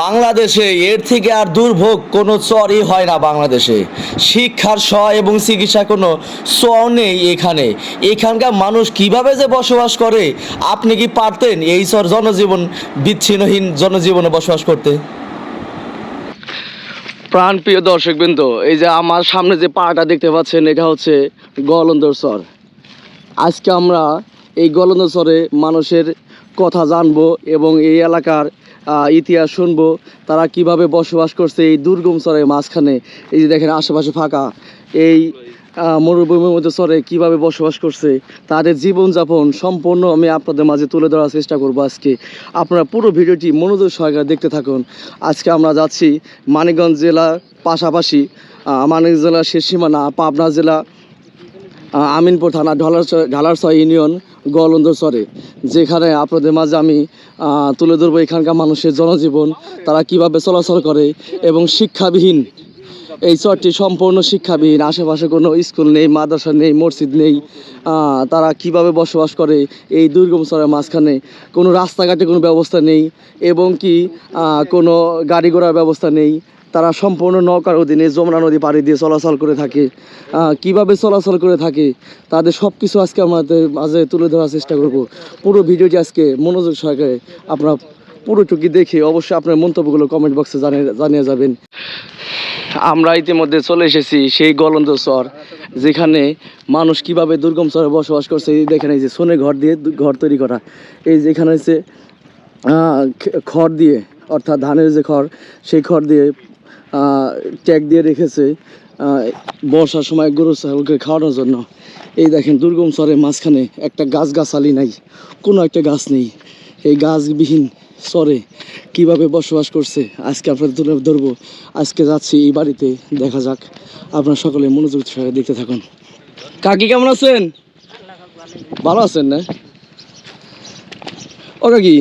বাংলাদেশে এর থেকে আর দুর্ভোগ কোনো চরই হয় না বাংলাদেশে। শিক্ষার স এবং চিকিৎসা কোনো স নেই এখানে। এখানকার মানুষ কীভাবে যে বসবাস করে, আপনি কি পারতেন এই চর জনজীবন, বিচ্ছিন্নহীন জনজীবনে বসবাস করতে? প্রাণ প্রিয় দর্শক বিন্দু এই যে আমার সামনে যে পাড়াটা দেখতে পাচ্ছেন, এটা হচ্ছে গলন্দর চর। আজকে আমরা এই গলন্দর চরে মানুষের কথা জানব এবং এই এলাকার ইতিহাস শুনব, তারা কীভাবে বসবাস করছে এই দুর্গম চরের মাঝখানে। এই যে দেখেন, আশেপাশে ফাঁকা। এই মরুভূমির মধ্যে চরে কীভাবে বসবাস করছে, তাদের জীবনযাপন সম্পূর্ণ আমি আপনাদের মাঝে তুলে ধরার চেষ্টা করব আজকে। আপনারা পুরো ভিডিওটি মনোযোগ সহকারে দেখতে থাকুন। আজকে আমরা যাচ্ছি মানিকগঞ্জ জেলার পাশাপাশি মানিকগঞ্জ জেলার শেষ সীমানা, পাবনা জেলা আমিনপুর থানা, ঢলার ঢালারছয় ইউনিয়ন গলন্দর চরে। যেখানে আপনাদের মাঝে আমি তুলে ধরবো এখানকার মানুষের জনজীবন, তারা কীভাবে চলাচল করে এবং শিক্ষাবিহীন। এই চরটি সম্পূর্ণ শিক্ষাবিহীন, আশেপাশে কোনো স্কুল নেই, মাদ্রাসা নেই, মসজিদ নেই। তারা কীভাবে বসবাস করে এই দুর্গম চরের মাঝখানে? কোনো রাস্তাঘাটে কোনো ব্যবস্থা নেই এবং কি কোনো গাড়ি ঘোড়ার ব্যবস্থা নেই। তারা সম্পূর্ণ নৌকার অধীনে যমুনা নদী পাড়ি দিয়ে চলাচল করে থাকে। কীভাবে চলাচল করে থাকে, তাদের সব কিছু আজকে আমাদের মাঝে তুলে ধরার চেষ্টা করব। পুরো ভিডিওটি আজকে মনোযোগ সহকারে আপনারা পুরোটুকি দেখে অবশ্যই আপনার মন্তব্যগুলো কমেন্ট বক্সে জানিয়ে জানিয়ে যাবেন। আমরা ইতিমধ্যে চলে এসেছি সেই গলন্দ চর, যেখানে মানুষ কীভাবে দুর্গম চরে বসবাস করছে, এই এই যে সোনে ঘর দিয়ে ঘর তৈরি করা। এই যেখানে হচ্ছে খড় দিয়ে, অর্থাৎ ধানের যে খড়, সেই খড় দিয়ে ট্যাগ দিয়ে রেখেছে। বর্ষার সময় গরু ছাগলকে খাওয়ানোর জন্য। এই দেখেন দুর্গম চরের মাঝখানে একটা গাছ গাছালি নাই কোনো একটা গাছ নেই। এই গাছবিহীন চরে কীভাবে বসবাস করছে আজকে আপনাদের তুলে ধরবো। আজকে যাচ্ছি এই বাড়িতে দেখা যাক। আপনার সকলে মনোযোগ সহকারে দেখতে থাকুন। কাকি কেমন আছেন? ভালো আছেন না? ও কাকি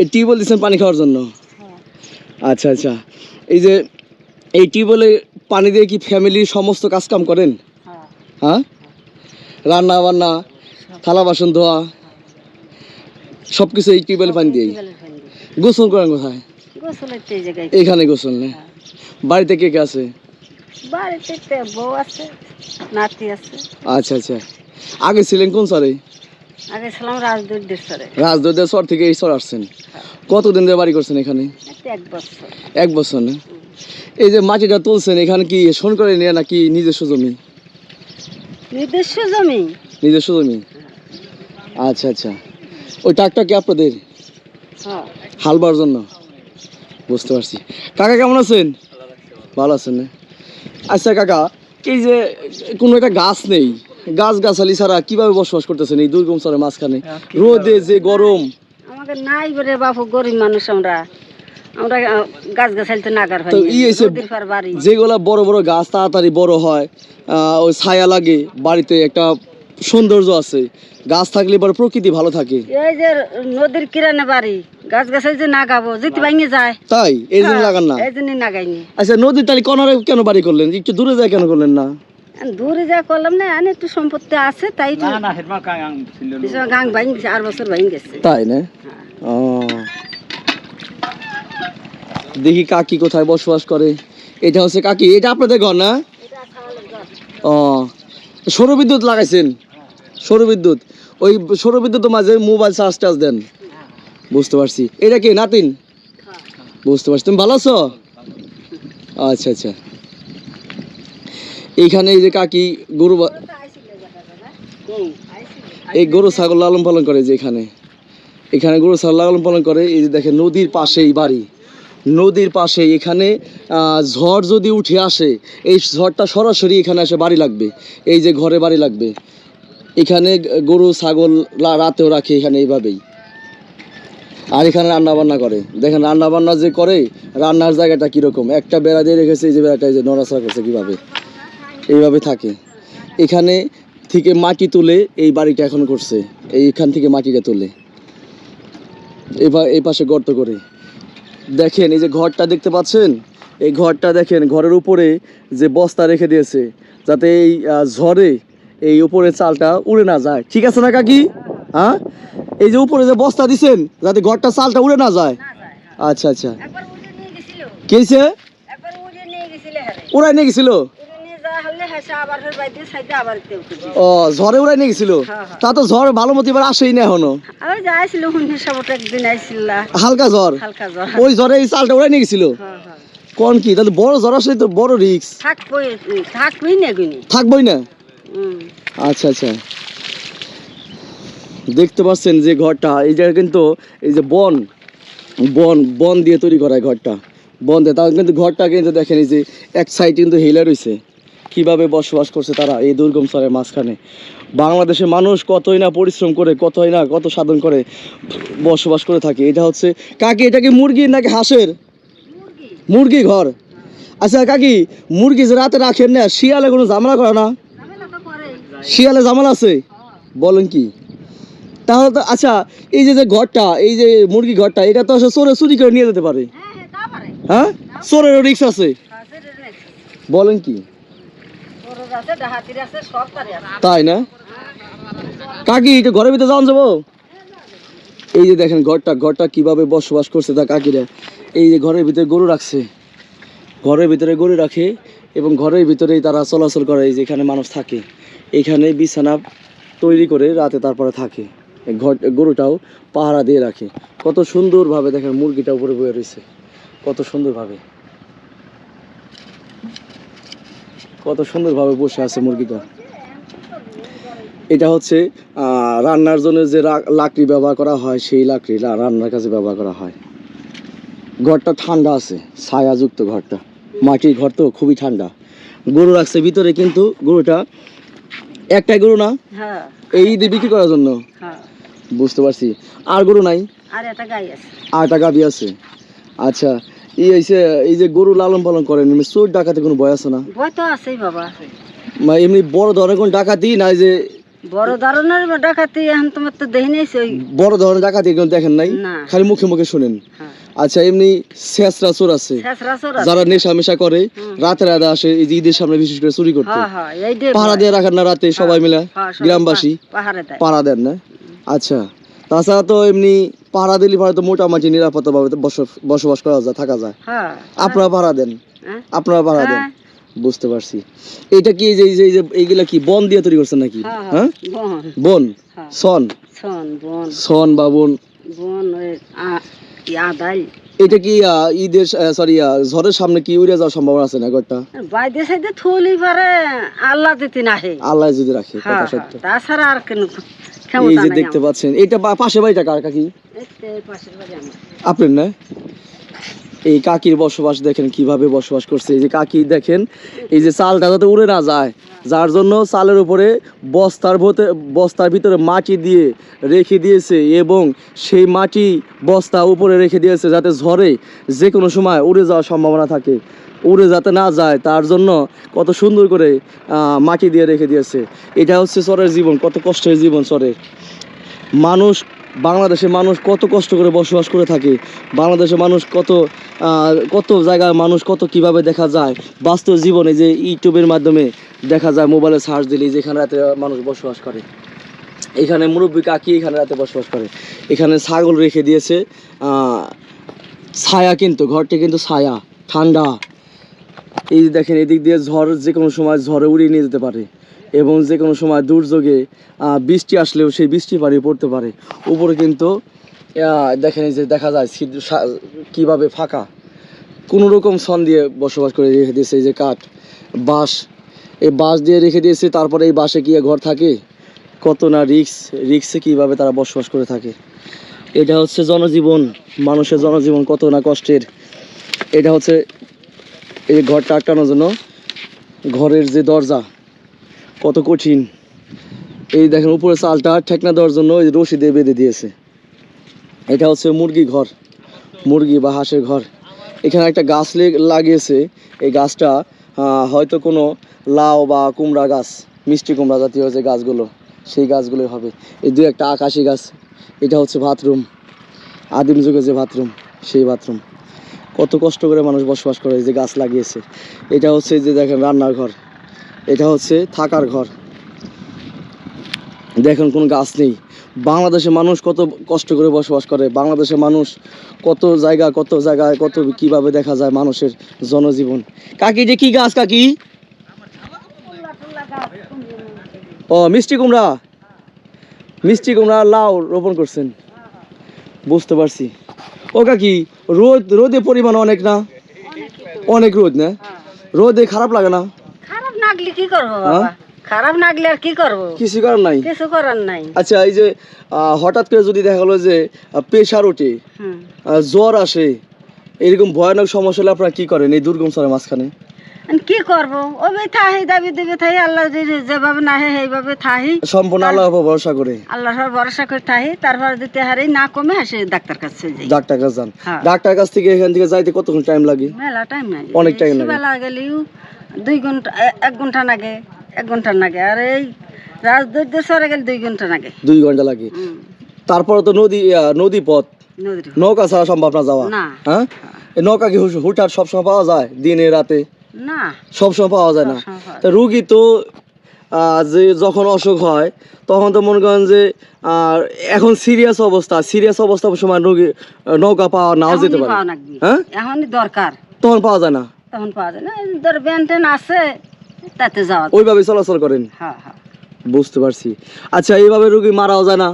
এই টিউবওয়েল দিচ্ছেন পানি খাওয়ার জন্য? আচ্ছা আচ্ছা। এই যে এই টিউবওয়েলে পানি দিয়ে কি ফ্যামিলির সমস্ত কাজ কাম করেন? হ্যাঁ? রান্না বান্না থালা বাসন ধোয়া সব কিছু এই টিউবওয়েল পানি দিয়েই। গোসল করেন কোথায়? এইখানে গোসল নেই বাড়িতে কে কে আছে? বাড়িতে বউ আছে নাতি আছে। আচ্ছা আচ্ছা। আগে ছিলেন কোন সরে আগে ছিলাম থেকে এই সর আসছেন। কতদিন ধরে বাড়ি করছেন এখানে? এক বছর। এক বছর না? এই যে মাটিটা তুলছেন এখানে কি শোন করে নিয়ে নাকি নিজস্ব জমি? নিজস্ব জমি? নিজস্ব জমি? আচ্ছা আচ্ছা। ওই ট্রাকটা কি আপনাদের? হ্যাঁ। হালবার জন্য? বুঝতে পারছি। কাকা কেমন আছেন? ভালো আছেন না? আচ্ছা কাকা এই যে কোনো একটা গাছ নেই গাছ গাছালি ছাড়া কীভাবে বসবাস করতেছেন এই দুর্গম চরের মাঝখানে? রোদে যে গরম। আমাদের নাই বলে বাপু গরিব মানুষ আমরা। আমরা গাছ গাছালি তো নাগার হয় তো ই এসে বাড়ি। যেগুলা বড় বড় গাছ তাড়াতাড়ি বড় হয় আহ, ওই ছায়া লাগে বাড়িতে একটা সৌন্দর্য আছে। গাছ থাকলে পরে প্রকৃতি ভালো থাকে। এই যে নদীর কিরানে বাড়ি গাছ গাছালি যে নাগাবো যেতে ভাঙে যায়। তাই? এই জন্য লাগান না। এই জন্য নাগাইনি। আচ্ছা নদীর তালি কনারে কেন বাড়ি করলেন? একটু দূরে যায় কেন করলেন না? দূরে যা করলাম না আমি একটু সম্পত্তি আছে তাই একটু কিছু গাং ভাঙ গেছে আর বছর ভাঙ গেছে। তাই না? ও। দেখি কাকি কোথায় বসবাস করে। এটা হচ্ছে কাকি, এটা আপনাদের ঘর না? ও সৌরবিদ্যুৎ লাগাইছেন? সৌরবিদ্যুৎ ওই সৌরবিদ্যুৎ মাঝে মোবাইল চার্জ টার্জ দেন। বুঝতে পারছি। এটা কি, নাতিন? বুঝতে পারছি। তুমি ভালো আছো? আচ্ছা আচ্ছা। এইখানে এই যে কাকি গরু এই গরু, ছাগল লালন পালন করে যে এখানে। এখানে গরু, ছাগল লালন পালন করে। এই যে দেখেন, নদীর পাশেই বাড়ি। নদীর পাশে এখানে ঝড় যদি উঠে আসে, এই ঝড়টা সরাসরি এখানে এসে বাড়ি লাগবে। এই যে ঘরে বাড়ি লাগবে। এখানে গরু, ছাগল রাতেও রাখে এখানে এইভাবেই। আর এখানে রান্না বান্না করে। দেখেন রান্না বান্না যে করে, রান্নার জায়গাটা কীরকম? একটা বেড়া দিয়ে রেখেছে, এই যে বেড়াটা, এই যে নড়াচড়া করছে কীভাবে? এইভাবে থাকে। এখানে থেকে মাটি তুলে এই বাড়িটা এখন করছে। এইখান থেকে মাটিটা তুলে। এবার এই পাশে গর্ত করে। দেখেন এই যে ঘরটা দেখতে পাচ্ছেন? এই ঘরটা দেখেন ঘরের উপরে যে বস্তা রেখে দিয়েছে যাতে এই ঝড়ে এই উপরে চালটা উড়ে না যায়। ঠিক আছে না কাকি? হ্যাঁ? এই যে উপরে যে বস্তা দিছেন যাতে ঘরটা চালটা উড়ে না যায়। আচ্ছা আচ্ছা। কেছে ওরাই নিয়ে গেছিলে? ও ঝড়ে উড়াই নিয়ে গেছিল। তা তো ঝড় ভালো মতো এবার আসেই না এখনও। আমি যাইছিল হুন্ডি সবটা একদিন আইছিল। হালকা ঝড়? হালকা জ্বর ওই ঝড়ে এই চালটা উড়াই নিয়ে গেছিল? কোন কি? তাহলে বড় ঝড় আসলে তো বড় রিক্স থাকবই থাকবই না থাকবই না? আচ্ছা আচ্ছা। দেখতে পাচ্ছেন যে ঘরটা এই জায়গা কিন্তু এই যে বন বন বন দিয়ে তৈরি করা ঘরটা। বন দিয়ে তাও কিন্তু ঘরটা কিন্তু দেখেন এই যে এক সাইড কিন্তু হেলে রয়েছে। কীভাবে বসবাস করছে তারা এই দুর্গম স্তরের মাঝখানে? বাংলাদেশের মানুষ কতই না পরিশ্রম করে কতই না কত সাধন করে বসবাস করে থাকে। এটা হচ্ছে কাকি এটা কি মুরগি নাকি হাঁসের? মুরগি। ঘর। আচ্ছা কাকি মুরগি যে রাতে রাখেন না শিয়ালে কোনো ঝামেলা করে না? শিয়ালে জামাল আছে? বলেন কি। তাহলে তো আচ্ছা এই যে যে ঘরটা এই যে মুরগি ঘরটা এটা তো আসলে চোরে চুরি করে নিয়ে যেতে পারে। হ্যাঁ হ্যাঁ হ্যাঁ? চোরেরও রিক্স আছে। বলেন কি বড় আছে ডাহাতির আছে সব পারে আছে তাই না? কাকি এটা ঘরের ভিতরে যাওয়া যাব? এই যে দেখেন ঘরটা ঘরটা কীভাবে বসবাস করছে তা কাকিরা। এই যে ঘরের ভিতরে গরু রাখছে। ঘরের ভিতরে গরু রাখে এবং ঘরের ভিতরেই তারা চলাচল করে, এই যে এখানে মানুষ থাকে। এখানে বিছানা তৈরি করে রাতে তারপরে থাকে। ঘর, গরুটাও পাহারা দিয়ে রাখে। কত সুন্দরভাবে দেখেন মুরগিটা উপরে বয়ে রয়েছে। কত সুন্দরভাবে। কত সুন্দরভাবে বসে আছে মুরগিটা। এটা হচ্ছে রান্নার জন্য যে লাকড়ি ব্যবহার করা হয় সেই লাকড়ি রান্নার কাজে ব্যবহার করা হয়। ঘরটা ঠান্ডা আছে ছায়াযুক্ত ঘরটা। মাটির ঘর তো খুবই ঠান্ডা। গরু রাখছে ভিতরে কিন্তু গরুটা একটাই গরু না? হ্যাঁ। এই দিয়ে বিক্রি করার জন্য? হ্যাঁ। বুঝতে পারছি। আর গরু নাই? আর একটা গাই আছে। আটা গাবি আছে। আচ্ছা এই হইছে এই যে গরু লালন পালন করেন এমনি চোর ডাকাতে কোনো ভয় আছে না? বই তো আছেই বাবা মানে এমনি বড় ধরনের কোন ডাকাতি না এই যে বড় ধরনের ডাকাতি এখন তোমার তো দেখি নাই ওই বড় ধরনের ডাকাতি কোনো দেখেন নাই? খালি মুখে মুখে শুনেন। হ্যাঁ। আচ্ছা এমনি শেষরা চোর আছে। যারা নেশা মেশা করে হুম। রাতে রাতে আসে এই যে ঈদের সামনে বিশেষ করে চুরি করতে। হ্যাঁ হ্যাঁ পাহারা দিয়ে রাখেন না রাতে সবাই মিলে গ্রামবাসী পাহাড়ে পাহারা দেন না? আচ্ছা। তাছাড়া তো এমনি পাহারা দিলে পারে তো মোটামুটি নিরাপত্তা ভাবে বসবাস করা যায় থাকা যায়। হ্যাঁ। আপনারা পাহারা দেন। হ্যাঁ। আপনারা পাহারা দেন। হ্যাঁ, বুঝতে পারছি। এটা কি এই যে এই যে- এইগুলা কি বন দিয়ে তৈরি করছেন নাকি? হ্যাঁ বন। সন বন। সন বা বন? বন ওই আ- দাই এটা কি ঈদের সরি ঝড়ের সামনে কি উড়ে যাওয়ার সম্ভাবনা আছে না ঘরটা? বাইদে সাইডে থলি পারে আল্লাহ দিতে নাহে আল্লাহ যদি রাখে কথা সত্য। তাছাড়া আর কেন এই যে দেখতে পাচ্ছেন এটা পাশের পাশে বাড়িটা কার কাকি। আপনার না? এই কাকির বসবাস দেখেন, কীভাবে বসবাস করছে। এই যে কাকি দেখেন, এই যে চালটা যাতে উড়ে না যায়, যার জন্য চালের উপরে বস্তার ভতে বস্তার ভিতরে মাটি দিয়ে রেখে দিয়েছে এবং সেই মাটি বস্তা উপরে রেখে দিয়েছে যাতে ঝড়ে যে কোনো সময় উড়ে যাওয়ার সম্ভাবনা থাকে। উড়ে যাতে না যায়, তার জন্য কত সুন্দর করে মাটি দিয়ে রেখে দিয়েছে। এটা হচ্ছে চরের জীবন, কত কষ্টের জীবন চরের। মানুষ বাংলাদেশের মানুষ কত কষ্ট করে বসবাস করে থাকে, বাংলাদেশের মানুষ কত কত জায়গায় মানুষ কত কীভাবে দেখা যায়, বাস্তব জীবনে যে ইউটিউবের মাধ্যমে দেখা যায়, মোবাইলে সার্চ দিলে যেখানে রাতে মানুষ বসবাস করে। এখানে মুরব্বী কাকি এখানে রাতে বসবাস করে। এখানে ছাগল রেখে দিয়েছে ছায়া কিন্তু, ঘরটি কিন্তু ছায়া, ঠান্ডা। এই দেখেন, এদিক দিয়ে ঝড় যে কোনো সময় ঝড়ে উড়িয়ে নিয়ে যেতে পারে। এবং যে কোনো সময় দুর্যোগে বৃষ্টি আসলেও সেই বৃষ্টি পাড়িয়ে পড়তে পারে। উপরে কিন্তু দেখেন যে দেখা যায় কীভাবে ফাঁকা। কোনো রকম সন দিয়ে বসবাস করে রেখে দিয়েছে যে কাঠ, বাঁশ। এই বাঁশ দিয়ে রেখে দিয়েছে, তারপরে এই বাঁশে গিয়ে ঘর থাকে? কত না রিক্স, রিক্সে কীভাবে তারা বসবাস করে থাকে? এটা হচ্ছে জনজীবন, মানুষের জনজীবন কত না কষ্টের। এটা হচ্ছে এই ঘরটা আটকানোর জন্য ঘরের যে দরজা কত কঠিন। এই দেখেন উপরে চালটা ঠেকনা দেওয়ার জন্য ওই রশি দিয়ে বেঁধে দিয়েছে। এটা হচ্ছে মুরগি ঘর, মুরগি বা হাঁসের ঘর। এখানে একটা গাছ লাগিয়েছে। এই গাছটা হয়তো কোনো লাউ বা কুমড়া গাছ, মিষ্টি কুমড়া জাতীয় যে গাছগুলো, সেই গাছগুলোই হবে। এই দু একটা আকাশি গাছ, এটা হচ্ছে বাথরুম। আদিম যুগে যে বাথরুম, সেই বাথরুম। কত কষ্ট করে মানুষ বসবাস করে যে গাছ লাগিয়েছে। এটা হচ্ছে যে দেখেন রান্নার ঘর। এটা হচ্ছে থাকার ঘর। দেখেন কোনো গাছ নেই। বাংলাদেশের মানুষ কত কষ্ট করে বসবাস করে। বাংলাদেশের মানুষ কত জায়গা, কত জায়গায় কত কীভাবে দেখা যায় মানুষের জনজীবন। কাকি যে কি গাছ, কাকি? ও, মিষ্টি কুমড়া। মিষ্টি কুমড়া লাউ রোপণ করছেন। বুঝতে পারছি। ও, কাকি, রোদ, রোদে পরিমাণ অনেক না? অনেক রোদ না? রোদে খারাপ লাগে না? লাগলে কি করব হ্যাঁ? বাবা? খারাপ লাগলে আর কি করব? কিছু কারণ নাই? কিছু করার নাই। আচ্ছা এই যে হঠাৎ করে যদি দেখা গেলো যে প্রেশার ওঠে জ্বর আসে এরকম ভয়ানক সমস্যা হলে আপনারা কি করেন এই দুর্গম স্বরের মাঝখানে? কি করব? ওই থাহি দাবি দেবে থাই আল্লাহ যেভাবে না হয় সেইভাবে থাহি। সম্পূর্ণ আল্লাহর উপর ভরসা করে। আল্লাহর ভরসা করে থাহি তারপর যদি হারে না কমে আসে ডাক্তার কাছে যাই। ডাক্তার কাছে যান। হ্যাঁ। ডাক্তার কাছ থেকে এখান থেকে যাইতে কতক্ষণ টাইম লাগে? মেলা টাইম লাগে। অনেক time লাগে। বেলা গেলেও দুই ঘণ্টা এক ঘণ্টা লাগে এক ঘণ্টা লাগে আর এই রাজদৈর্য সরে গেলে দুই ঘণ্টা লাগে দুই ঘণ্টা লাগে। তারপরে তো নদী নদী পথ। নৌকা ছাড়া সম্ভব না যাওয়া। হ্যাঁ? নৌকা কি হুটহাট সবসময় পাওয়া যায় দিনে রাতে? না। সবসময় পাওয়া যায় না। রুগী তো আহ, যে যখন অসুখ হয় তখন তো মনে করেন যে আহ, এখন সিরিয়াস অবস্থা। সিরিয়াস অবস্থা সময় রুগী নৌকা পাওয়া নাও যেতে পারে। হ্যাঁ? এখনই দরকার। তখন পাওয়া যায় না। তখন পাওয়া যায় না। ধর ব্যান ট্যান আছে তাতে যাওয়া যায়। ওইভাবে চলাচল করেন? হ্যাঁ হ্যাঁ। বুঝতে পারছি। আচ্ছা এইভাবে রুগী মারাও যায় না?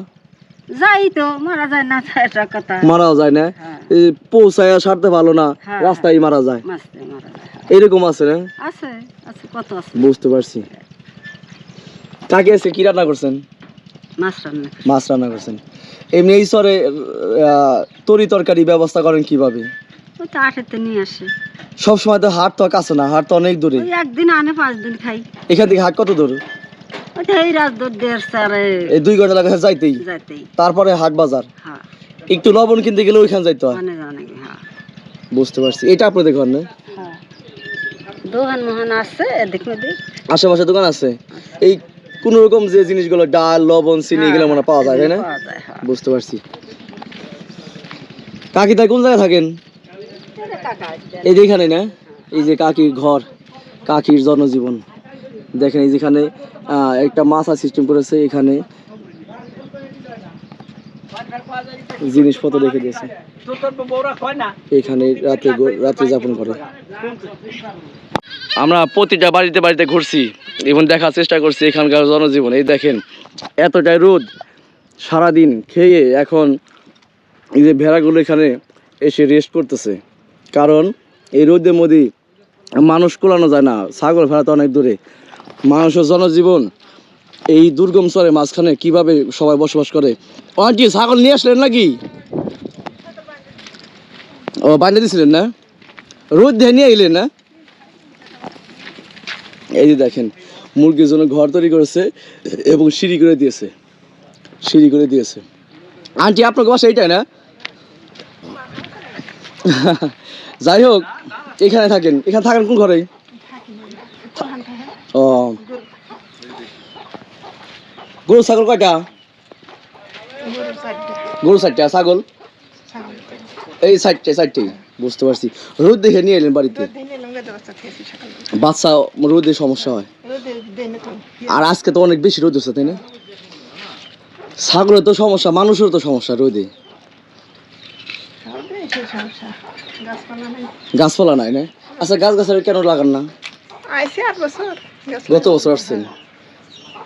যাই তো মারা যায় না তো এটা কথা। মারাও যায় না? হ্যাঁ। এই পৌঁছায় সারতে ভালো না হ্যাঁ, রাস্তায় মারা যায়। মাছতে মারা যায় হ্যাঁ। এরকম আছে না? আছে আছে কত আছে। বুঝতে পারছি। আছে কি রান্না করছেন? মাছ রান্না মাছ রান্না করছেন। এমনি এই তরি তরকারি ব্যবস্থা করেন কীভাবে? ওই তো আঠেতে নিয়ে আসে। সব সময় তো হাট তো কাছে না হাট তো অনেক দূরে। ওই একদিন আনে পাঁচ দিন খাই। এখান থেকে হাট কত দূর? ওই তো এই রাজদর দেড় সারে এই দুই ঘণ্টা লাগে যাইতেই। যাইতেই। তারপরে হাট বাজার। হ্যাঁ। একটু লবণ কিনতে গেলে ওইখানে যাইতে হয়। হ্যাঁ। বুঝতে পারছি। এটা আপনাদের ঘর না? হ্যাঁ। দোকান মোহন আছে এদিক ওদিক। আশেপাশে দোকান আছে? এই কোন রকম যে জিনিসগুলো ডাল লবণ চিনি এগুলো মনে পাওয়া যায় তাই না? বুঝতে পারছি। কাকি তাই কোন জায়গায় থাকেন? এই যে কাকা আসছে। এই যে এখানে না, এই যে কাকির ঘর, কাকির জনজীবন দেখেন এই যেখানে একটা মাছা সিস্টেম করেছে, এখানে জিনিসপত্র রেখে দিয়েছে। এখানে রাতে রাত্রি যাপন করে। আমরা প্রতিটা বাড়িতে বাড়িতে ঘুরছি এবং দেখার চেষ্টা করছি এখানকার জনজীবন। এই দেখেন, এতটাই রোদ, সারাদিন খেয়ে এখন এই যে ভেড়াগুলো এখানে এসে রেস্ট করতেছে। কারণ এই রোদের মধ্যে মানুষ কোলানো যায় না, ছাগল ভেড়া তো অনেক দূরে। মানুষের জনজীবন এই দুর্গম চরে মাঝখানে কীভাবে সবাই বসবাস করে? আন্টি, ছাগল নিয়ে আসলেন নাকি? ও বানিয়ে দিয়েছিলেন না? রোদ দিয়ে নিয়ে এলেন না? এই যে দেখেন, মুরগির জন্য ঘর তৈরি করেছে এবং সিঁড়ি করে দিয়েছে। সিঁড়ি করে দিয়েছে। আন্টি, আপনার বাসা এইটাই না? যাই হোক এখানে থাকেন। এখানে থাকেন কোন ঘরে ও। গরু ছাগল কয়টা? গরু চারটা। ছাগল? এই চারটে, চারটেই। বুঝতে পারছি। রোদ দেখে নিয়ে এলেন বাড়িতে? বাচ্চা রোদে সমস্যা হয়। আর আজকে তো অনেক বেশি রোদ হচ্ছে, তাই না? ছাগলের তো সমস্যা মানুষের তো সমস্যা রোদে। গাছপালা নাই। না? আচ্ছা গাছ কেন লাগান না? আইসি আট বছর। গত বছর আসছেন।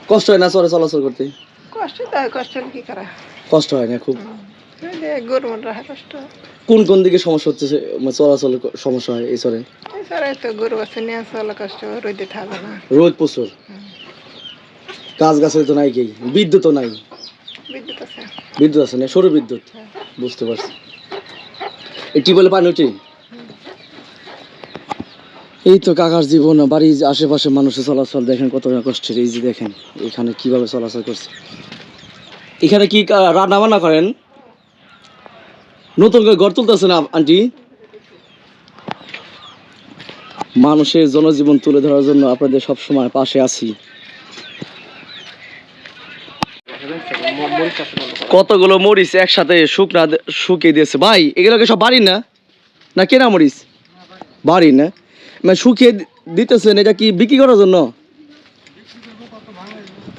কষ্ট হয় না চলে চলাচল করতে? কষ্ট তো হয়, কষ্ট কি করা? কষ্ট হয় না খুব? কোন কোন দিকে সমস্যা হচ্ছে মানে চলাচল সমস্যা হয় এই চরে? তো গরু নিয়ে আসা কষ্ট রোদে থাকবে না। রোদ প্রচুর। গাছ গাছের তো নাই কি? বিদ্যুৎ নাই। বিদ্যুৎ আছে। বিদ্যুৎ আছে না? সৌর বিদ্যুৎ? বুঝতে পারছি। টিউবওয়েলে পানি উঠে। এই তো কাকার জীবন, বাড়ির আশেপাশে মানুষের চলাচল দেখেন কত কষ্টের, এই যে দেখেন, এখানে কীভাবে চলাচল করছে। এখানে কি রান্না বান্না করেন? নতুন করে ঘর তুলতেছে না আন্টি? মানুষের জনজীবন তুলে ধরার জন্য আপনাদের সবসময় পাশে আছি। কতগুলো মরিচ একসাথে শুকনা শুকিয়ে দিয়েছে? ভাই এগুলোকে সব বাড়ি না? না কেনা মরিচ? বাড়ি না। মানে শুকিয়ে দিতেছেন, এটা কি বিক্রি করার জন্য?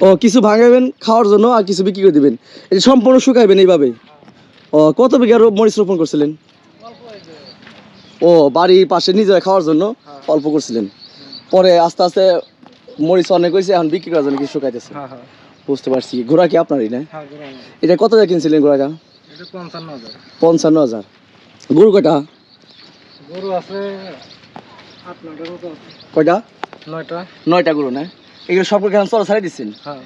ও, কিছু ভাঙাবেন খাওয়ার জন্য আর কিছু বিক্রি করে দিবেন। যে সম্পূর্ণ শুকাইবেন এইভাবে। ও, কত বিঘা মরিচ রোপণ করছিলেন? ও, বাড়ির পাশে নিজেরা খাওয়ার জন্য অল্প করছিলেন। পরে আস্তে আস্তে মরিচ অনেক হয়েছে, এখন বিক্রি করার জন্য কিছু শুকাইতেছে। হ্যাঁ হ্যাঁ। বুঝতে পারছি। ঘোড়া কি আপনারই না? হ্যাঁ এটা কত টাকা কিনছিলেন ঘোড়াটা? পঞ্চান্ন হাজার। গরু কয়টা? গরু আছে কয়টা? নয়টা। নয়টা গরু না? এগুলো সব এখন চলা ছাড়াই দিচ্ছেন? হ্যাঁ।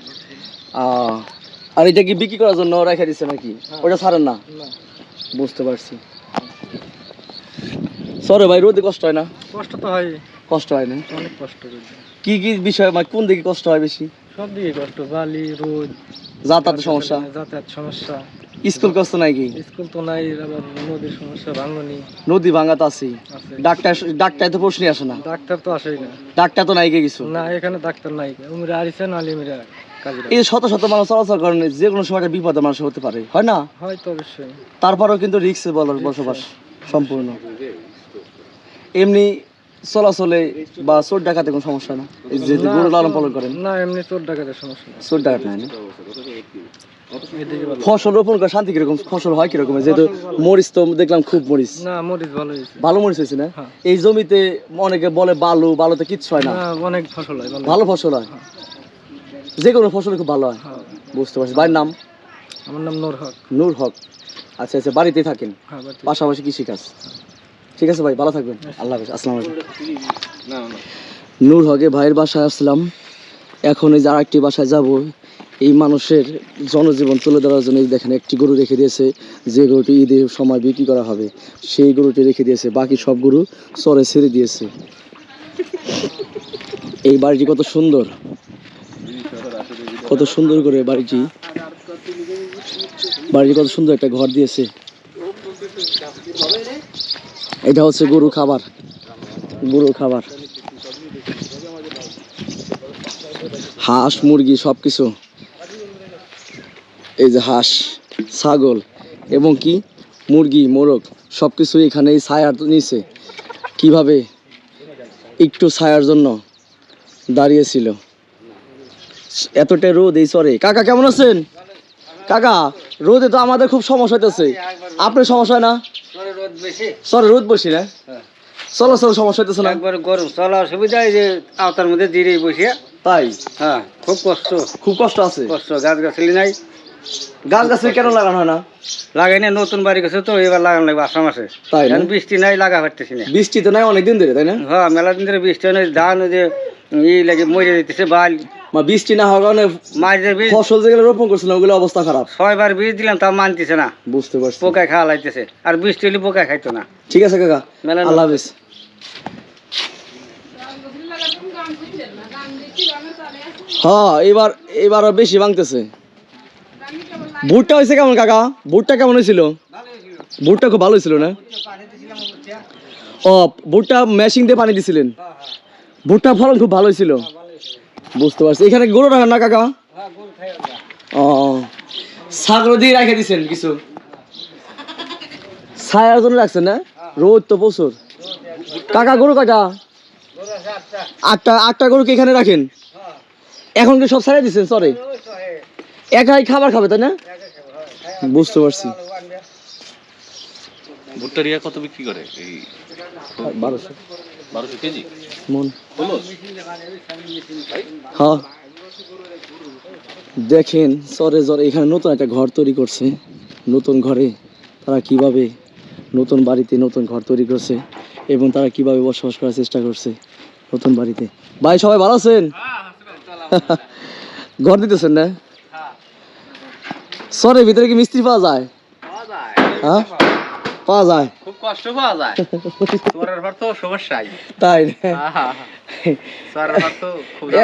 আর এটা কি বিক্রি করার জন্য রেখে দিচ্ছে নাকি? ওটা ছাড়েন না? বুঝতে পারছি। সরে ভাই রোদে কষ্ট হয় না? কষ্ট তো হয়। কষ্ট হয় না? অনেক কষ্ট কি কি বিষয় মানে কোন দিকে কষ্ট হয় বেশি? সব দিকে কষ্ট বালি রোদ যাতায়াতের সমস্যা? যাতায়াত সমস্যা। স্কুল কষ্ট নাই কি স্কুল তো নাই আবার নদীর সমস্যা ভাঙনি। নদী ভাঙা তো আছেই। আছে। ডাক্তার ডাক্তার তো প্রশ্নই আসে না। ডাক্তার তো আসেই না। ডাক্তার তো নাই কিছু? না এখানে ডাক্তার নাই। উমরা আরিছে নালি মিরা এই শত শত মানুষ চলাচল করেন যে কোনো সময় একটা বিপদে মানুষ হতে পারে। হয় না? হয়তো অবশ্যই। তারপরেও কিন্তু রিক্সে বলার বসবাস সম্পূর্ণ। এমনি চলাচলে বা চোর ডাকাতে কোনো সমস্যা না? এই যে গরু লালন পালন করেন? না এমনি চোর ডাকাতের সমস্যা চোর ডাকাত না? ভালো ফসল রোপণ করে শান্তি কীরকম? ফসল হয় কীরকম? যেহেতু মরিচ তো দেখলাম খুব মরিচ। না মরিচ ভালো হয়েছে। ভালো মরিচ হয়েছে না? হ্যাঁ। এই জমিতে অনেকে বলে বালু বালুতে কিচ্ছু হয় না। অনেক ফসল হয় ভালো। ভালো ফসল হয়? যে কোনো ফসল খুব ভালো হয়। হ্যাঁ। বুঝতে পারছি। বাড়ির নাম? আমার নাম নূর হক। নূর হক। আচ্ছা আচ্ছা বাড়িতেই থাকেন? হ্যাঁ পাশাপাশি কৃষিকাজ? ঠিক আছে ভাই, ভালো থাকবেন। আল্লাহ আসসালামু নূর হকে ভাইয়ের বাসায় আসলাম। এখন এই যে আরেকটি বাসায় যাব, এই মানুষের জনজীবন তুলে ধরার জন্য দেখেন, একটি গরু রেখে দিয়েছে, যে গরুটি ঈদের সময় বিক্রি করা হবে, সেই গরুটি রেখে দিয়েছে, বাকি সব গরু চরে ছেড়ে দিয়েছে। এই বাড়িটি কত সুন্দর। কত সুন্দর করে বাড়িটি। বাড়িটি কত সুন্দর একটা ঘর দিয়েছে। এটা হচ্ছে গরু খাবার। গরু খাবার। হাঁস, মুরগি সব কিছু এই যে হাঁস, ছাগল এবং কি? মুরগি, মোরগ সব কিছু এখানে এই ছায়ার নিচে। কীভাবে একটু ছায়ার জন্য দাঁড়িয়েছিল? এতটা রোদ এই সরে কাকা, কেমন আছেন? কাকা, রোদে তো আমাদের খুব সমস্যা হইতেছে। আপনার সমস্যা না? সরে রোদ বসি না? চলো চলো সমস্যা হইতেছে না? একবার গরম চলা অসুবিধা এই যে আওতার মধ্যে দিয়ে বসে তাই? হ্যাঁ খুব কষ্ট। খুব কষ্ট আছে? কষ্ট গাছ গাছালি নাই। গাছ গাছে কেন লাগানো হয় না? লাগাই না নতুন বাড়ি গেছে তো এবার লাগানো লাগবে আসাম আছে। তাই না? বৃষ্টি নাই লাগা পারতেছি না। বৃষ্টি তো নাই অনেকদিন ধরে তাই না? হ্যাঁ মেলা দিন ধরে বৃষ্টি হয় ধান যে ই লাগে মরে দিতেছে বাল। মা বৃষ্টি না হওয়ার কারণে মাঝে বীজ ফসল যেগুলো রোপণ করছিলাম ওগুলো অবস্থা খারাপ। ছয়বার বীজ দিলাম তাও মানতেছে না। বুঝতে পারছি। পোকায় খাওয়া লাগতেছে আর বৃষ্টি হলে পোকায় খাইতো না। ঠিক আছে কাকা। মেলা আল্লাহ হাফেজ। হ্যাঁ এবার এবার বেশি ভাঙতেছে। ভুট্টা হয়েছে কেমন, কাকা? ভুট্টা কেমন হয়েছিল? ভুট্টা খুব ভালো হয়েছিল না? ও ভুট্টা মেশিন দিয়ে পানি দিছিলেন? ভুট্টা ফলন খুব ভালো হয়েছিল? বুঝতে পারছি। এখানে গরু রাখেন না, কাকা? ও ছাগল দিয়ে রেখে দিছেন কিছু? ছায়ার জন্য রাখছেন না? রোদ তো প্রচুর। কাকা, গরু কাটা আটটা আটটা গরু কি এখানে রাখেন? এখন কি সব ছাড়াই দিচ্ছেন সরে একাই খাবার খাবে তাই না? বুঝতে পারছি। ভুট্টার ইয়া কত বিক্রি করে? এই বারোশো। বারোশো কেজি? মন। হ্যাঁ। দেখেন সরে জরে এখানে নতুন একটা ঘর তৈরি করছে। নতুন ঘরে তারা কীভাবে নতুন বাড়িতে নতুন ঘর তৈরি করছে এবং তারা কীভাবে বসবাস করার চেষ্টা করছে নতুন বাড়িতে। ভাই সবাই ভালো আছেন? ঘর দিতেছেন না? সরে ভিতরে কি মিস্ত্রি পাওয়া যায়? হ্যাঁ? পাওয়া যায়। খুব কষ্ট পাওয়া যায়। তোমার তো সমস্যাই। তাই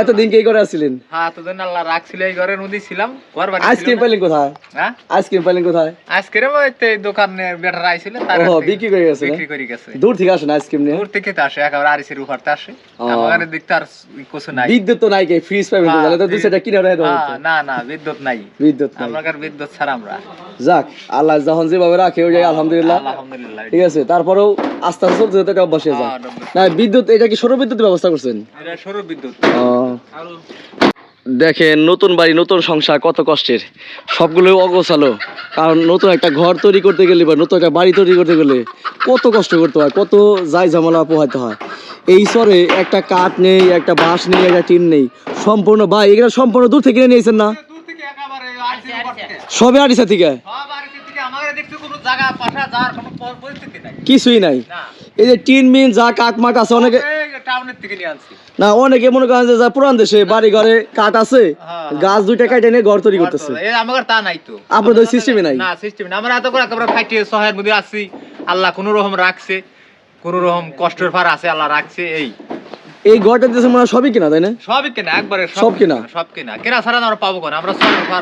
এতদিন কি করে আসছিলেন? হ্যাঁ আল্লাহ রাখছিল এই ঘরে নদী ছিলাম ঘর বাড়ি আইসক্রিম পাইলেন কোথায়? হ্যাঁ? আইসক্রিম পাইলেন কোথায়? আজকে ওই দোকানে বেটার আইছিল তার ও বিক্রি করে গেছে বিক্রি করে গেছে। দূর থেকে আসেন আইসক্রিম নিয়ে? দূর থেকে তো আসে একেবারে আরিসের উপরতে আসে। আমাদের দেখতে আর কিছু নাই। বিদ্যুৎ তো নাই কে? ফ্রিজ পাবেন হ্যাঁ, তাহলে তো দুই কিনে রেখে দেওয়া হ্যাঁ, না না বিদ্যুৎ নাই। বিদ্যুৎ নাই। আমরা আর বিদ্যুৎ ছাড়া আমরা। যাক আল্লাহ যখন যেভাবে রাখে ওই আলহামদুলিল্লাহ। আলহামদুলিল্লাহ ঠিক আছে তারপরেও আস্তে আস্তে চলতে অভ্যাস যায়। না বিদ্যুৎ এটা কি সৌর বিদ্যুৎ ব্যবস্থা করছেন দেখেন নতুন বাড়ি নতুন সংসার কত কষ্টের। সবগুলো অগোছালো। কারণ নতুন একটা ঘর তৈরি করতে গেলে বা নতুন একটা বাড়ি তৈরি করতে গেলে কত কষ্ট করতে হয় কত যাই ঝামেলা পোহাতে হয়। এই সরে একটা কাঠ নেই একটা বাঁশ নেই একটা টিন নেই। সম্পূর্ণ বা এগুলো সম্পূর্ণ দূর থেকে নিয়েছেন না? দূর থেকে একেবারে আইসি করতে সবে আড়িসা থেকে? কিছুই নাই। এই যে টিন মিন যা কাঠ মাঠ আছে অনেকে না অনেকে মনে করেন যে পুরান দেশে বাড়ি ঘরে কাঠ আছে হ্যাঁ। গাছ দুইটা কাটে নিয়ে ঘর তৈরি করতেছে। এই আমাদের তা নাই তো। আপনাদের system-ই নাই? না সিস্টেম আমরা এত করে একেবারে সহায়ের মধ্যে আছি। আল্লাহ কোনো রকম রাখছে কোনো রকম কষ্টের ফার আছে আল্লাহ রাখছে এই। এই দিয়েছে মনে হয় সবই কিনা তাই না? সবই কেনা একবারে সব কেনা? সব কেনা। কেনা ছাড়া আমরা পাবো কেন? আমরা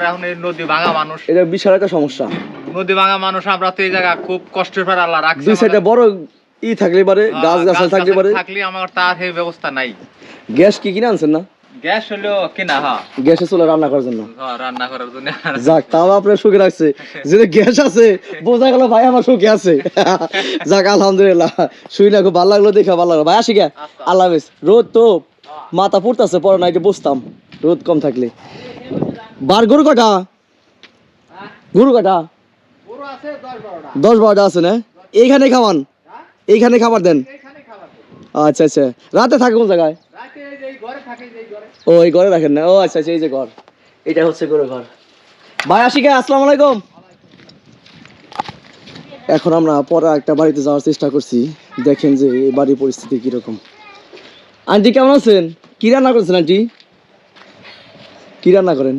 এখন এই নদী ভাঙা মানুষ। এটা বিশাল একটা সমস্যা। নদী ভাঙা মানুষ আমরা তো এই জায়গা খুব কষ্টের ফার আল্লাহ রাখছে। দুই সাইডে বড় ই থাকলে পারে হ্যাঁ, গাছ গাছাল থাকলে পারে। থাকলে আমার তার সেই ব্যবস্থা নাই। গ্যাস কি কিনে আনছেন না? গ্যাস হলো কেনা হ্যাঁ। গ্যাসে চলে রান্না করার জন্য? হ্যাঁ, রান্না করার জন্য। যাক তাও আপনার সুখে রাখছে যেটা গ্যাস আছে বোঝা গেল ভাই আমার সুখে আছে। যাক আলহামদুলিল্লাহ। শুই না খুব ভালো লাগল দেখা ভালো লাগল। ভাই আসি গে আল্লাহ হাফেজ। রোদ তো মাথা পড়তেছে পরে নাইটে বসতাম। রোদ কম থাকলে। বার গরু কটা? গরু কটা? দশ বারোটা আছে না? এইখানে খাওয়ান। এইখানে খাবার দেন? আচ্ছা আচ্ছা। রাতে থাকে কোন জায়গায়? ও এই ঘরে রাখেন না? ও আচ্ছা আচ্ছা এই যে ঘর। এটা হচ্ছে গরু ঘর। ভাই আসসালামু আলাইকুম। এখন আমরা পরে একটা বাড়িতে যাওয়ার চেষ্টা করছি। দেখেন যে এই বাড়ির পরিস্থিতি কীরকম। আন্টি কেমন আছেন? কি রান্না করছেন আন্টি? কি রান্না করেন?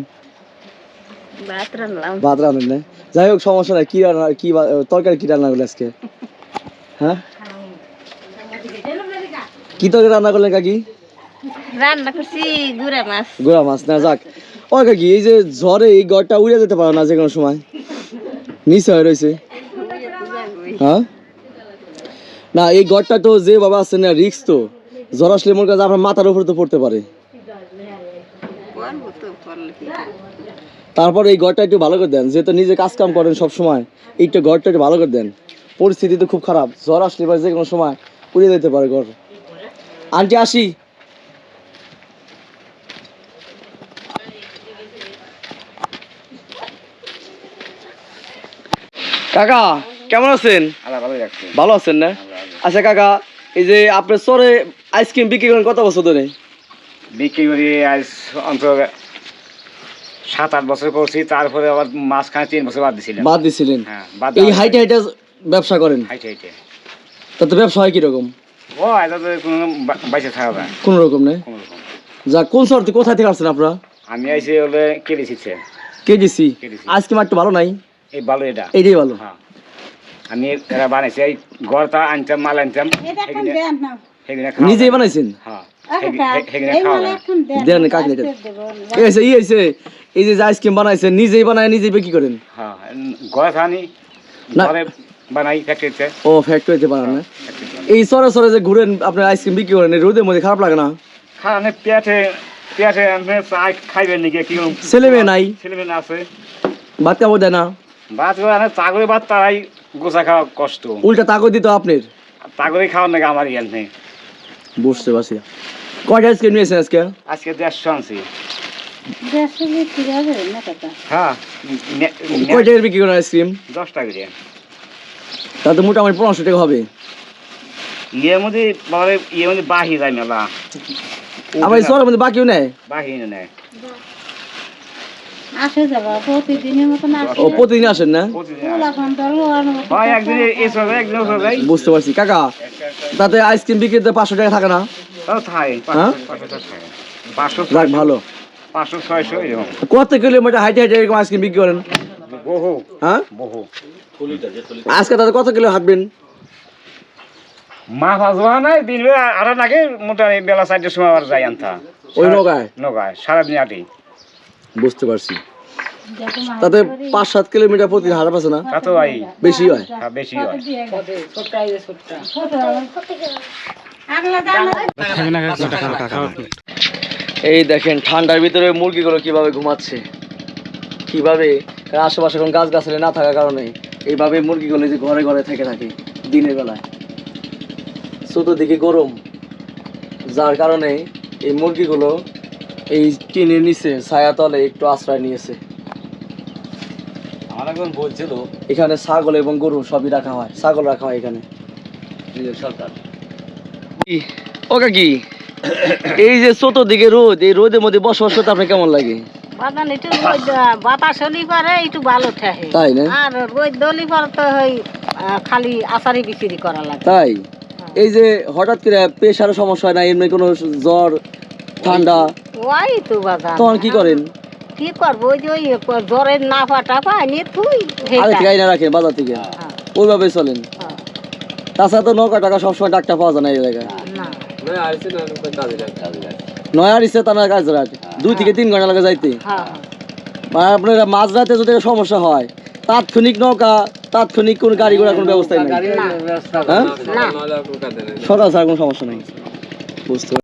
ভাত রান্নেন না? যাই হোক সমস্যা নাই। কি রান্না কি তরকারি কি রান্না করলে আজকে? হ্যাঁ? কি তরকারি রান্না করলেন কাকি? রান্না করছি গুড়া মাছ। গোড়া মাছ না যাক। ও কাকি এই যে ঝড়ে এই গড়টা উড়ে যেতে পারে না যে কোনো সময়। নিচে হয়ে রয়েছে। হ্যাঁ? না এই গড়টা তো যে বাবা আছে না রিক্স তো। জ্বর আসলে মনে কাছে আপনার মাথার উপরে তো পড়তে পারে। তারপর এই ঘরটা একটু ভালো করে দেন যেহেতু নিজে কাজ কাম করেন সব সময় একটু ঘরটা একটু ভালো করে দেন। পরিস্থিতি তো খুব খারাপ। জ্বর আসলে যে কোনো সময় উড়ে যেতে পারে ঘর। আন্টি আসি। কাকা কেমন আছেন? ভালো আছেন না? আচ্ছা কাকা এই যে আপনার চরে আইসক্রিম বিক্রি করেন কত বছর ধরে? বিক্রি করি আজ অন্তত সাত আট বছর করছি তারপরে আবার মাঝখানে তিন বছর বাদ দিছিলাম। বাদ দিছিলেন? হ্যাঁ বাদ এই হাইটে হাইটে ব্যবসা করেন? হাইটে হাইটে। তাতে ব্যবসা হয় কীরকম? ও এটা তো কোনো বাইসে থাকবে না কোন রকম নেই কোনো রকম। যা কোন শহর থেকে কোথায় থেকে আসছেন আপনারা? আমি আইসি হলে শিখছে কেজিসি কেডিসি। আজকে একটু ভালো নাই? এই ভালো এটা। এইটাই ভালো। হ্যাঁ। আমি এরা বানাইছি এই ঘরটা আনতাম মাল আনতাম। সেখানে সেখানে খাওয়া নিজেই বানাইছেন? হ্যাঁ। সেখানে- সেখানে খাওয়া যায়। দেন। কাকি দেন এই হয়েছে ই হয়েছে এই যে আইসক্রিম বানাইছেন নিজেই বানায় নিজেই বিক্রি করেন? হ্যাঁ ঘরে খানি না। ঘরে বানাই ফ্যাক্টরিতে ও ফ্যাক্টরিতে বানান না এই সরে সরে যে ঘুরেন আপনার আইসক্রিম বিক্রি করেন রোদের মধ্যে খারাপ লাগে না? খানে পেটে পেটে খাইবেন নাকি কি ছেলে মেয়ে নাই? ছেলে মেয়ে আছে। ভাত কাপড় দেয় না? ভাত করে আনে চা করে ভাত তারাই গোসা খাওয়া কষ্ট। উল্টা তাকো দিত আপনার? তা করে খাওয়ার নাকি আমার ইয়াল নেই। বুঝতে পারছি। কয়টা আইসক্রিম নিয়েছেন আজকে? আজকে দেড়শো আনছি। হ্যাঁ নে- নে- কয় টাকার বিক্রি করেন আইসক্রিম দশ টাকা করে। তাতে মোটামুটি পনেরোশো টাকা হবে। ইয়ের মধ্যে ইয়ের মধ্যে বাহি যায় মেলা। আবার এই শহরের মধ্যে বাকিও নেয়? বাহি নেয় প্রতিদিন আসেন না? বুঝতে পারছি। কাকা তাতে আইসক্রিম বিক্রিতে পাঁচশো টাকা থাকে না? হ্যাঁ? ভালো। কত কিলোমিটার হাইটে হাইটে আইসক্রিম বিক্রি করেন? হ্যাঁ? আজকে তাতে কত কিলো হাঁটবেন? মা ভাজবা নাই দিন আর মোটামুটি বেলা চারটের সময় আবার যাই আনতা। ওই নৌকায় নগায় সারাদিন আটি বুঝতে পারছি। তাতে পাঁচ সাত কিলোমিটার পাচ্ছে না? তা তো ভাই বেশি হয়? হ্যাঁ, বেশি হয়। এই দেখেন ঠান্ডার ভিতরে মুরগিগুলো কীভাবে ঘুমাচ্ছে? কীভাবে? কারণ আশেপাশে কোনো গাছ গাছালি না থাকার কারণে এইভাবে মুরগিগুলো যে ঘরে ঘরে থেকে থাকে দিনের বেলায়। চতুর্দিকে গরম যার কারণে এই মুরগিগুলো এই টিনের নিচে ছায়াতলে একটু আশ্রয় নিয়েছে। আমার একজন বলছিল এখানে ছাগল এবং গরু সবই রাখা হয় ছাগল রাখা হয় এখানে। সরকার। ও কাকি এই যে চতুর্দিকে রোদ এই রোদের মধ্যে বসবাস করতে আপনার কেমন লাগে? একটু রোদ বাতাস হলি পারে একটু ভালো ঠেহে তাই না? আর রোদ দলি পরে তো ওই আহ, খালি আচারি বিক্রি করা লাগে। তাই? এই যে হঠাৎ করে প্রেশারের সমস্যা হয় না এমনি কোনো জ্বর ঠান্ডা? ওই তো বাগান তখন কি করেন? কি করব ওই যে ওই জ্বরের না ফাটা নিয়ে তুই আগে থেকে আইনা রাখেন বাজার থেকে? ওইভাবে চলেন। তাছাড়া তো নৌকা টাকা সবসময় ডাক্তার পাওয়া যায় না এই জায়গায়। না। নয় ইচ্ছে তার কাজ রাখে দুই থেকে তিন ঘণ্টা লাগে যাইতে। হ্যাঁ মানে আপনার মাঝরাতে যদি সমস্যা হয় তাৎক্ষণিক নৌকা তাৎক্ষণিক কোন গাড়ি ঘোড়া কোনো ব্যবস্থা নেই। হ্যাঁ? না। সকাল ছাড়া কোনো সমস্যা নেই। বুঝতে